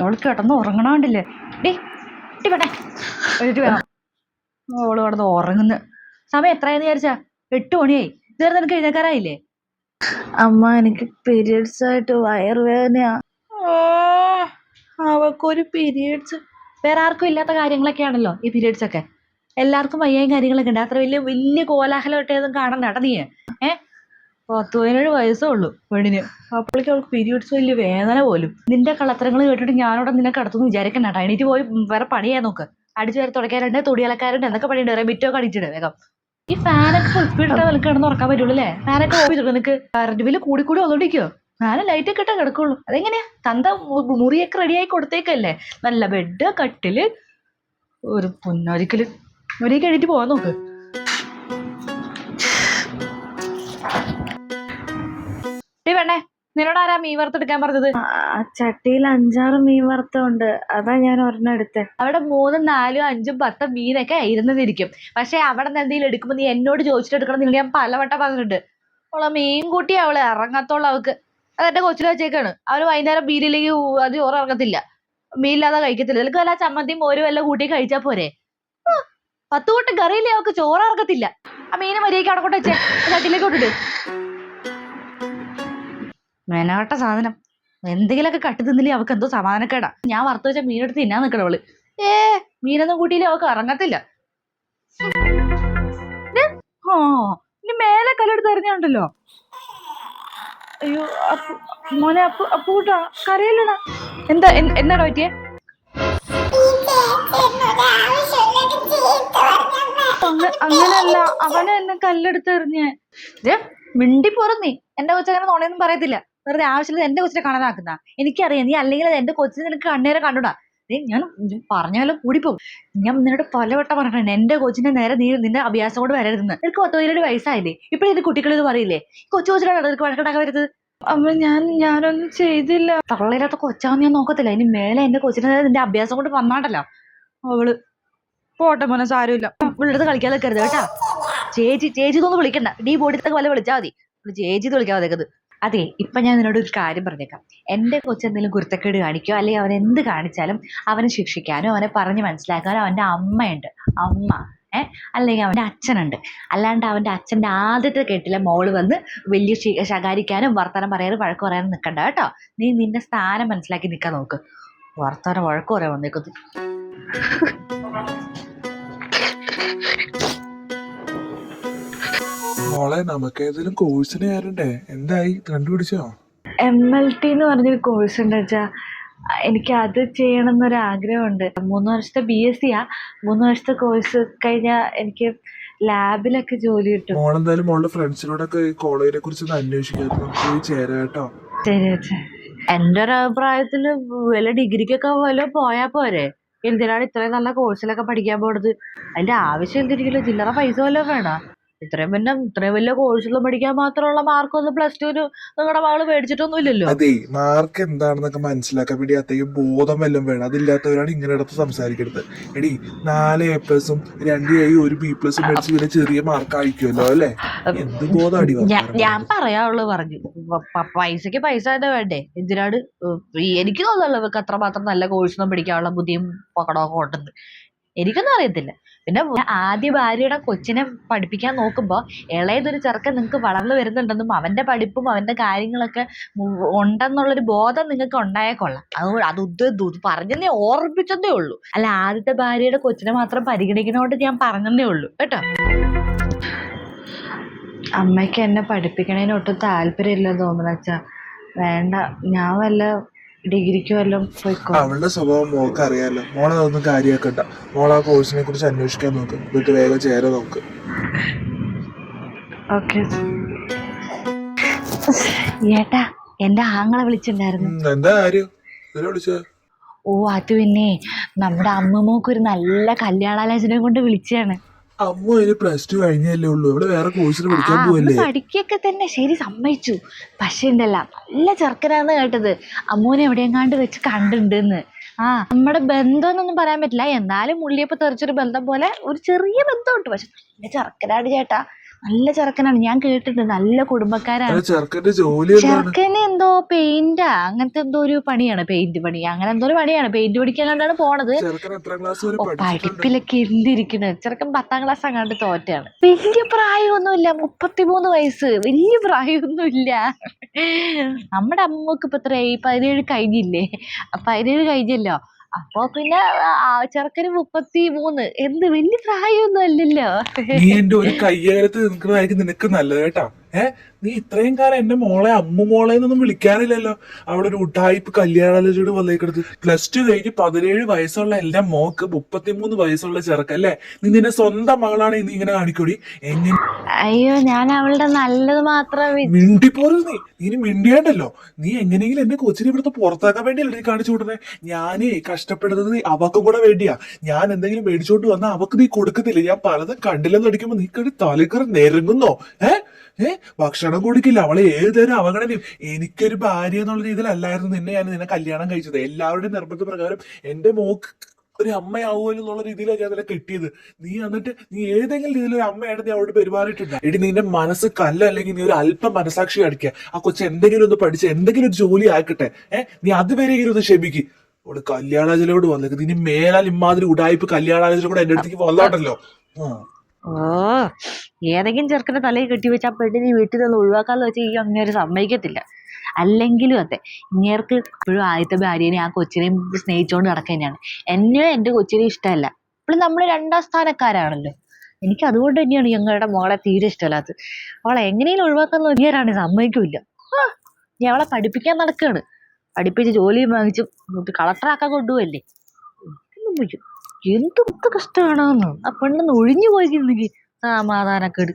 അവൾ കിടന്ന് ഉറങ്ങണാണ്ടില്ലേ. ഡേ ഇട്ടി വേണേ എഴുതി വേണം അവൾ കിടന്ന് ഉറങ്ങുന്നു. സമയം എത്രയെന്ന് വിചാരിച്ചാ? എട്ട് മണിയായി. ഇതുവരെ നിനക്ക് എഴുന്നേക്കാറായില്ലേ? അമ്മ എനിക്ക് പീരിയഡ്സ് ആയിട്ട് വയറുവേദനയാ. അവക്കൊരു പീരിയഡ്സ് വേറെ ആർക്കും ഇല്ലാത്ത കാര്യങ്ങളൊക്കെ ആണല്ലോ ഈ പീരിയഡ്സ് ഒക്കെ. എല്ലാവർക്കും വയ്യായും കാര്യങ്ങളൊക്കെ ഉണ്ട്. അത്ര വലിയ വലിയ കോലാഹലമായിട്ടൊന്നും കാണണ്ട കേട്ടോ നീ ഏ? പത്ത് പതിനേഴ് വയസ്സേ ഉള്ളൂ പെണ്ണിന്. അപ്പോഴേക്കും അവൾക്ക് പീരിയഡ്സ് വലിയ വേദന പോലും. നിന്റെ കള്ളത്തരങ്ങൾ കേട്ടിട്ട് ഞാനോടെ നിന്നെ കടത്തുന്നു വിചാരിക്കണ്ട കേട്ടോ. എണീറ്റ് പോയി വേറെ പണിയാ നോക്ക്. അടിച്ചു വരെ തുടക്കാറുണ്ട് തുടിയലക്കാരുണ്ട് എന്തൊക്കെ പണിയുണ്ട്? വേറെ മിറ്റോ കടിച്ചിട്ട് വേഗം. ഈ ഫാനൊക്കെ ഫുൾ സ്പീഡിട്ട് നിനക്ക് കിടന്ന് ഉറക്കാൻ പറ്റുള്ളൂ അല്ലേ? ഫാനൊക്കെ ഓഫ് ചെയ്തിട്ട് നിനക്ക്. കറണ്ട് ബില്ല് കൂടി കൂടി വന്നോണ്ടിരിക്കോ ഫാന ലൈറ്റ് ഒക്കെ ഇട്ടാ കിടക്കുള്ളൂ. അതെങ്ങനെയാ തന്ത മുറിയൊക്കെ റെഡിയായി കൊടുത്തേക്കല്ലേ? നല്ല ബെഡ് കട്ടിൽ ഒരു പൊന്നൊരിക്കൽ. ഒരിക്കൽ എഴുതി പോവാൻ നോക്ക്. നിന്നോട് ആരാ മീൻ വറുത്തെടുക്കാൻ പറഞ്ഞത്? ചട്ടിയിൽ അഞ്ചാറ് മീൻ വറുത്തുണ്ട്. അതാ ഞാൻ ഒരെണ്ണം എടുത്തേ. അവിടെ മൂന്നും നാലും അഞ്ചും പത്തും മീനൊക്കെ ഇരുന്നതിരിക്കും പക്ഷെ അവിടെ നിന്ന് എന്തെങ്കിലും എടുക്കുമ്പോൾ നീ എന്നോട് ചോദിച്ചിട്ട് എടുക്കണം എന്ന് ഞാൻ പലവട്ടം പറഞ്ഞിട്ടുണ്ട്. അവളെ മീൻ കൂട്ടി അവളെ ഇറങ്ങത്തോളം അവൾക്ക് അതെന്റെ കൊച്ചിൽ വെച്ചേക്കാണ്. അവർ വൈകുന്നേരം മീനിലേക്ക് അത് ചോറ് ഇറങ്ങത്തില്ല. മീനില്ലാതെ കഴിക്കത്തില്ല. നിനക്ക് വല്ല ചമ്മന്തിയും മോരും എല്ലാം കൂട്ടി കഴിച്ചാ പോരെ? പത്തുകൂട്ടം പത്ത് കൂട്ടം കറിയില്ലേ അവൾക്ക് ചോറ് ഇറങ്ങത്തില്ല. ആ മീനും മര്യാദയ്ക്ക് അവിടെ കൊണ്ട് വെച്ചേ. ചട്ടിലേക്ക് കൊണ്ടിട്ട് മെനവട്ട സാധനം. എന്തെങ്കിലുമൊക്കെ കട്ടി തിന്നില്ലേ അവൾക്ക് എന്തോ സമാധാനക്കേടാ. ഞാൻ വറുത്ത് വെച്ച മീനെടുത്ത് തിന്നാൻ നിൽക്കണം അവൾ. ഏ മീനൊന്നും കൂട്ടിയില്ലേ അവൾക്ക് ഇറങ്ങത്തില്ല ഓ ഇനി മേലെ കല്ലെടുത്ത് എറിഞ്ഞുണ്ടല്ലോ. അയ്യോ മോനെ അപ്പു അപ്പൂട്ടാ കരയില്ലടാ. എന്താ എന്നാടാ പറ്റിയേ? അങ്ങ- അങ്ങനല്ല അവനെ എന്നെ കല്ലെടുത്ത് എറിഞ്ഞേ. മിണ്ടി പോരും നീ എന്റെ കൊച്ചങ്ങനെ നോണയൊന്നും പറയത്തില്ല. വെറുതെ ആവശ്യമില്ല എന്റെ കൊച്ചിനെ കാണാനാക്കുന്ന എനിക്കറിയാം നീ അല്ലെങ്കിൽ എന്റെ കൊച്ചിനെ നിനക്ക് കണ്ണേരെ കണ്ടുടാ. നീ ഞാൻ പറഞ്ഞാലും പോകും ഞാൻ നിന്നോട് പലവട്ടം പറഞ്ഞിട്ടുണ്ട് എന്റെ കൊച്ചിന്റെ നേരെ നീ നിന്റെ അഭ്യാസം കൊണ്ട് വരരുതെന്ന്. നിനക്ക് പത്ത് പതിനേഴ് വയസ്സായില്ലേ? ഇപ്പഴും ഇത് കുട്ടികൾ ഇത് പറയില്ലേ കൊച്ചു കൊച്ചിലാണ് നിനക്ക് വഴക്കുണ്ടാക്കാൻ വരുന്നത് അമ്മ ഞാൻ ഞാനൊന്നും ചെയ്തില്ല. തള്ളയില്ലാത്ത കൊച്ചാന്ന് ഞാൻ നോക്കത്തില്ല. ഇനി മേലെ എന്റെ കൊച്ചിനെ നേരെ നിന്റെ അഭ്യാസം കൊണ്ട് വന്നാണ്ടല്ലോ. അവൾ പോട്ടെ മോനെ സാരമില്ല. ഇവിടുത്തെ കളിക്കാൻ നിൽക്കരുത് കേട്ടാ. ചേച്ചി ചേച്ചി ഇതൊന്നും വിളിക്കണ്ട ഡീ ബോഡിത്തൊക്കെ വല്ല വിളിച്ചാൽ മതി. ചേച്ചി ഇത് വിളിക്കാൻ അതെ ഇപ്പൊ ഞാൻ നിന്നോട് ഒരു കാര്യം പറഞ്ഞേക്കാം. എന്റെ കൊച്ചെന്തെങ്കിലും കുരുത്തക്കേട് കാണിക്കോ? അല്ലെങ്കിൽ അവൻ എന്ത് കാണിച്ചാലും അവനെ ശിക്ഷിക്കാനോ അവനെ പറഞ്ഞ് മനസ്സിലാക്കാനോ അവന്റെ അമ്മയുണ്ട്. അമ്മ ഏ? അല്ലെങ്കിൽ അവന്റെ അച്ഛനുണ്ട്. അല്ലാണ്ട് അവന്റെ അച്ഛന്റെ ആദ്യത്തെ കെട്ടിലെ മോൾ വന്ന് വലിയ ശകാരിക്കാനും വർത്തമാനം പറയാനും വഴക്ക് പറയാനും നിൽക്കണ്ട കേട്ടോ. നീ നിന്റെ സ്ഥാനം മനസ്സിലാക്കി നിൽക്കാൻ നോക്ക്. വർത്തമാനം വഴക്ക് പറയാൻ വന്നേക്കുന്നത് മോളെ നമുക്ക് ഏതെങ്കിലും കോഴ്സിന് കയറണ്ടേ എന്തായി? കണ്ടുപിടിച്ചോ? എം എൽ ടി എന്ന് പറഞ്ഞൊരു കോഴ്സ് ഉണ്ട് വെച്ചാ എനിക്ക് അത് ചെയ്യണം എന്നൊരു ആഗ്രഹമുണ്ട് മൂന്ന് വർഷത്തെ ബി എസ് സിയാ മൂന്ന് വർഷത്തെ കോഴ്സ് കഴിഞ്ഞാൽ എനിക്ക് ലാബിലൊക്കെ ജോലി കിട്ടും. മോളെന്തായാലും മോളുടെ ഫ്രണ്ട്സിനോടൊക്കെ ഈ കോളേജിനെ കുറിച്ച് അന്വേഷിക്കാട്ടോ അന്വേഷിക്കാം. നമുക്ക് പോയി ചേരാം കേട്ടോ. ശരി അച്ഛാ. എന്റെ ഒരു അഭിപ്രായത്തിൽ വല്ല ഡിഗ്രിക്കൊക്കെ വല്ല പോയാൽ പോരെ. എന്തിനാണ് ഇത്രയും നല്ല കോഴ്സിലൊക്കെ പഠിക്കാൻ പോണത്? അതിന്റെ ആവശ്യം എന്തിരിക്കില്ല ചില്ലറ പൈസ വല്ലതും വേണോ? ഇത്രയും പിന്നെ ഇത്രയും വലിയ കോഴ്സുകൾ പഠിക്കാൻ മാത്രമുള്ള മാർക്ക് ഒന്നും പ്ലസ് ടുവിന് നിങ്ങളുടെ മകൾ മേടിച്ചിട്ടൊന്നും ഇല്ലല്ലോ അതെ മാർക്ക് എന്താണെന്നൊക്കെ മനസ്സിലാക്കാൻ വേണ്ടി അത്രയും ബോധം വല്ലതും വേണം. അതില്ലാത്തവരാണ് ഇങ്ങനെ അടുത്ത് സംസാരിക്കരുത് എടി നാല് എ പ്ലസും രണ്ട് എ ഒരു ബി പ്ലസും മേടിച്ച് പിന്നെ ചെറിയ മാർക്ക് അയക്കുമല്ലോ അല്ലേ? എന്ത് ബോധം അടി ഞാൻ പറയാനുള്ളത് പറഞ്ഞു. പൈസക്ക് പൈസ തന്നെ വേണ്ടേ? എന്തിനാണ് എനിക്ക് തോന്നുന്നുള്ളത് ഇവർക്ക് അത്രമാത്രം നല്ല കോഴ്സൊന്നും പഠിക്കാനുള്ള ബുദ്ധിയും പകടമൊക്കെ ഉണ്ടെന്ന്. എനിക്കൊന്നും അറിയത്തില്ല. പിന്നെ ആദ്യ ഭാര്യയുടെ കൊച്ചിനെ പഠിപ്പിക്കാൻ നോക്കുമ്പോൾ ഇളയതൊരു ചെറുക്കൻ നിങ്ങൾക്ക് വളർന്നു വരുന്നുണ്ടെന്നും അവന്റെ പഠിപ്പും അവന്റെ കാര്യങ്ങളൊക്കെ ഉണ്ടെന്നുള്ളൊരു ബോധം നിങ്ങൾക്ക് ഉണ്ടായാൽ കൊള്ളാം. അത് അത് പറഞ്ഞതേ ഓർമ്മിച്ചതേ ഉള്ളൂ. അല്ല ആദ്യത്തെ ഭാര്യയുടെ കൊച്ചിനെ മാത്രം പരിഗണിക്കുന്നതുകൊണ്ട് ഞാൻ പറഞ്ഞതേ ഉള്ളൂ. കേട്ടോ? അമ്മയ്ക്ക് എന്നെ പഠിപ്പിക്കണതിന് ഒട്ടും താല്പര്യമില്ലെന്ന് തോന്നുന്നു അച്ഛാ. വേണ്ട ഞാൻ വല്ല ഡിഗ്രിക്ക് വല്ലതും പോയിക്കോ? അവളുടെ സ്വഭാവം മോൾക്ക് അറിയാലോ. മോളെ അതൊന്നും കാര്യമാക്കണ്ട മോൾ ആ കോഴ്സിനെ കുറിച്ച് അന്വേഷിക്കാൻ നോക്ക്. എന്നിട്ട് വേഗം ചേരാൻ നോക്ക്. ഓക്കെ. ഏട്ടാ എന്റെ ആങ്ങളെ വിളിച്ചിട്ടുണ്ടായിരുന്നു. ഉം, എന്താ കാര്യം? ഇതിനെ വിളിച്ചത്. ഓ അത് പിന്നെ നമ്മുടെ അമ്മമ്മക്ക് ഒരു നല്ല കല്യാണാലോചന കൊണ്ട് വിളിച്ചാണ് അമ്മ ഇനി പ്ലസ് ടു കഴിഞ്ഞല്ലേ ഉള്ളൂ. ഇവിടെ വേറെ കോഴ്സിന് പഠിക്കാൻ പോവല്ലേ? പഠിക്കൊക്കെ തന്നെ. ശരി സമ്മതിച്ചു. പക്ഷെ ഉണ്ടല്ല നല്ല ചെറുക്കനാന്ന് കേട്ടത്. അമ്മൂനെ എവിടെയെങ്ങാണ്ട് വെച്ച് കണ്ടിട്ടുണ്ടെന്ന് ആ നമ്മുടെ ബന്ധം എന്നൊന്നും പറയാൻ പറ്റില്ല. എന്നാലും മുള്ളിയപ്പോ തെറിച്ചൊരു ബന്ധം പോലെ ഒരു ചെറിയ ബന്ധമുണ്ട്. പക്ഷെ നല്ല ചെറുക്കനാണ് ചേട്ടാ. നല്ല ചെറുക്കനാണ്. ഞാൻ കേട്ടിട്ടുണ്ട്. നല്ല കുടുംബക്കാരാണ്. ചെറുക്കന്റെ ജോലി ചെറുക്കന് എന്തോ പെയിന്റാ. അങ്ങനത്തെ എന്തോ ഒരു പണിയാണ്. പെയിന്റ് പണി. അങ്ങനെ എന്തോ ഒരു പണിയാണ്. പെയിന്റ് പഠിക്കാൻ കണ്ടാണ് പോണത് പഠിപ്പിലൊക്കെ എന്തിരിക്കണ്? ചെറുക്കൻ പത്താം ക്ലാസ് അങ്ങാണ്ട് തോറ്റാണ്. വലിയ പ്രായമൊന്നുമില്ല. മുപ്പത്തിമൂന്ന് വയസ്സ്. വലിയ പ്രായമൊന്നുമില്ല. നമ്മുടെ അമ്മയ്ക്ക് ഇപ്പൊ എത്രയായി? പതിനേഴ് കഴിഞ്ഞില്ലേ? പതിനേഴ് കഴിഞ്ഞല്ലോ. അപ്പൊ പിന്നെ ചെറുക്കന് മുപ്പത്തി മൂന്ന് എന്ത് വലിയ പ്രായമൊന്നും അല്ലല്ലോ. നീ എന്റെ ഒരു കയ്യേലത്ത് നിൽക്കുന്നതായിരിക്കും നിനക്ക് നല്ലത് കേട്ടാ. ഏ നീ ഇത്രയും കാലം എന്റെ മോളെ അമ്മു മോളെ എന്നൊന്നും വിളിക്കാറില്ലല്ലോ അവിടെ ഒരു ഉട്ടായിപ്പ് കല്യാണാലോചനയോട് വന്നേക്കെടുത്ത് പ്ലസ് ടു കഴിഞ്ഞ് പതിനേഴ് വയസ്സുള്ള എന്റെ മോക്ക് മുപ്പത്തിമൂന്ന് വയസ്സുള്ള ചെറുക്ക അല്ലേ? നീ നിന്റെ സ്വന്തം മകളാണ് നീ ഇങ്ങനെ കാണിക്കൂടി. എങ്ങനെ അയ്യോ ഞാൻ അവളുടെ നല്ലത് മാത്രമേ മിണ്ടിപ്പോലും നീ. നീ മിണ്ടിയാണ്ടല്ലോ. നീ എങ്ങനെയെങ്കിലും എന്റെ കൊച്ചിനെ ഇവിടുത്തെ പുറത്താക്കാൻ വേണ്ടിയല്ലേ നീ കാണിച്ചു വിടുന്നേ? ഞാനേ കഷ്ടപ്പെടുന്നത് നീ അവക്ക് കൂടെ വേണ്ടിയാ. ഞാൻ എന്തെങ്കിലും മേടിച്ചോണ്ട് വന്നാൽ അവക്ക് നീ കൊടുക്കത്തില്ല? ഞാൻ പലതും കണ്ടില്ലെന്ന് അടിക്കുമ്പോ നീ കടി തലക്കറി നെരുങ്ങുന്നോ ഏ? ഏ? ഭക്ഷണം കൊടുക്കില്ല. അവളെ ഏതൊരു അവഗണനയും. എനിക്കൊരു ഭാര്യ എന്നുള്ള രീതിയിലല്ലായിരുന്നു നിന്നെ ഞാൻ നിന്നെ കല്യാണം കഴിച്ചത്. എല്ലാവരുടെയും നിർബന്ധ പ്രകാരം എന്റെ മോക്ക് ഒരു അമ്മയാവുമല്ലോ എന്നുള്ള രീതിയിലാണ് ഞാൻ നിന്നെ കിട്ടിയത്. നീ എന്നിട്ട് നീ ഏതെങ്കിലും രീതിയിൽ ഒരു അമ്മയായിട്ട് നീ അവളോട് പെരുമാറിയിട്ടുണ്ട്. ഇടി നിന്റെ മനസ്സ് കല്ല അല്ലെങ്കിൽ നീ ഒരു അല്പം മനസാക്ഷി അടിക്കുക. ആ കൊച്ചു എന്തെങ്കിലും ഒന്ന് പഠിച്ച് എന്തെങ്കിലും ഒരു ജോലി ആക്കട്ടെ. ഏഹ് നീ അതുവരെയെങ്കിലും ഒന്ന് ക്ഷമിക്ക്. അവൾ കല്യാണാചലോട് വന്നേക്ക് ഇനി മേലാൽ ഇമാതിരി ഉടായ്പ കല്യാണാചലും എന്റെ അടുത്തേക്ക് വന്നോട്ടല്ലോ. ആ. ഓ ഏതെങ്കിലും ചെറുക്കന്റെ തലയിൽ കെട്ടി വെച്ചാൽ പെണ്ണിനെ വീട്ടിൽ നിന്ന് ഒഴിവാക്കാന്ന് വെച്ചാൽ ഈ അങ്ങേര് സമ്മതിക്കത്തില്ല. അല്ലെങ്കിലും അതെ ഇങ്ങേർക്ക് ഇപ്പോഴും ആദ്യത്തെ ഭാര്യനെ ആ കൊച്ചിനെയും സ്നേഹിച്ചുകൊണ്ട് നടക്കുക തന്നെയാണ്. എന്നെ എന്റെ കൊച്ചിനെ ഇഷ്ടമല്ല. ഇപ്പോൾ നമ്മൾ രണ്ടാം സ്ഥാനക്കാരാണല്ലോ. എനിക്ക് അതുകൊണ്ട് തന്നെയാണ് ഞങ്ങളുടെ മോളെ തീരെ ഇഷ്ടമല്ലാത്തത്. അവളെ എങ്ങനെയും ഒഴിവാക്കാൻ നോക്കിയാലാണ് സമ്മതിക്കില്ല. ഞാൻ അവളെ പഠിപ്പിക്കാൻ നടക്കുകയാണ്. പഠിപ്പിച്ച് ജോലിയും വാങ്ങിച്ച് കളക്ടറാക്കാൻ കൊണ്ടുപോയല്ലേ വയ്യ. എന്ത് കഷ്ടമാണോന്ന് ആ പെണ്ണെന്ന് ഒഴിഞ്ഞു പോയിരുന്നെങ്കിൽ സമാധാനക്കേട്